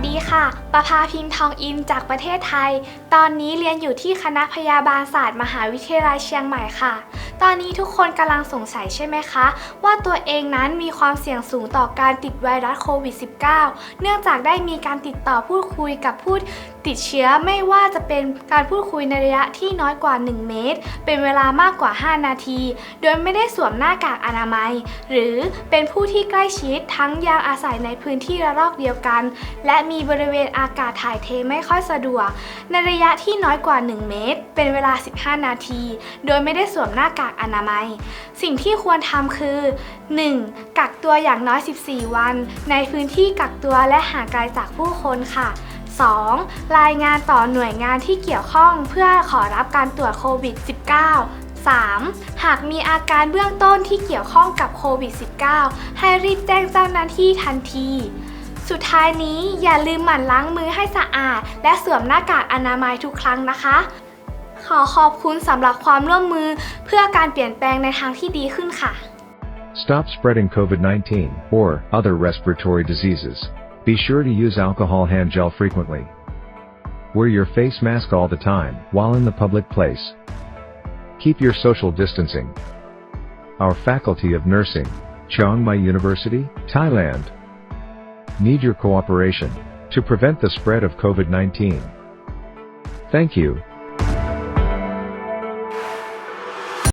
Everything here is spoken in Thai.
วัสดีค่ะ ประภาพิมพ์ทองอินจากประเทศไทย ตอนนี้เรียนอยู่ที่คณะพยาบาลศาสตร์มหาวิทยาลัยเชียงใหม่ค่ะ ตอนนี้ทุกคนกำลังสงสัยใช่ไหมคะ ว่าตัวเองนั้นมีความเสี่ยงสูงต่อการติดไวรัสโควิด -19 เนื่องจากได้มีการติดต่อพูดคุยกับผู้ ติดเชื้อไม่ว่าจะเป็นการพูดคุยในระยะที่น้อยกว่า 1 เมตร เป็นเวลามากกว่า 5 นาที โดยไม่ได้สวมหน้ากากอนามัย หรือเป็นผู้ที่ใกล้ชิดทั้งยังอาศัยในพื้นที่ระลอกเดียวกัน และมีบริเวณอากาศถ่ายเทไม่ค่อยสะดวก ในระยะที่น้อยกว่า 1 เมตร เป็นเวลา 15 นาที โดยไม่ได้สวมหน้ากากอนามัย สิ่งที่ควรทำคือ 1. กักตัวอย่างน้อย 14 วัน ในพื้นที่กักตัวและห่างไกลจากผู้คนค่ะ 2. รายงานต่อหน่วยงานที่เกี่ยวข้องเพื่อขอรับการตรวจโควิด -19 3. หากมีอาการเบื้องต้นที่เกี่ยวข้องกับโควิด -19 ให้รีบแจ้งเจ้าหน้าที่ทันที สุดท้ายนี้อย่าลืมหมั่นล้างมือให้สะอาด และสวมหน้ากากอนามัยทุกครั้งนะคะ ขอขอบคุณสำหรับความร่วมมือเพื่อการเปลี่ยนแปลงในทางที่ดีขึ้นค่ะ Stop spreading COVID 19 or other respiratory diseases. Be sure to use alcohol hand gel frequently. Wear your face mask all the time while in the public place. Keep your social distancing. Our Faculty of Nursing, Chiang Mai University, Thailand, need your cooperation to prevent the spread of COVID 19. Thank you.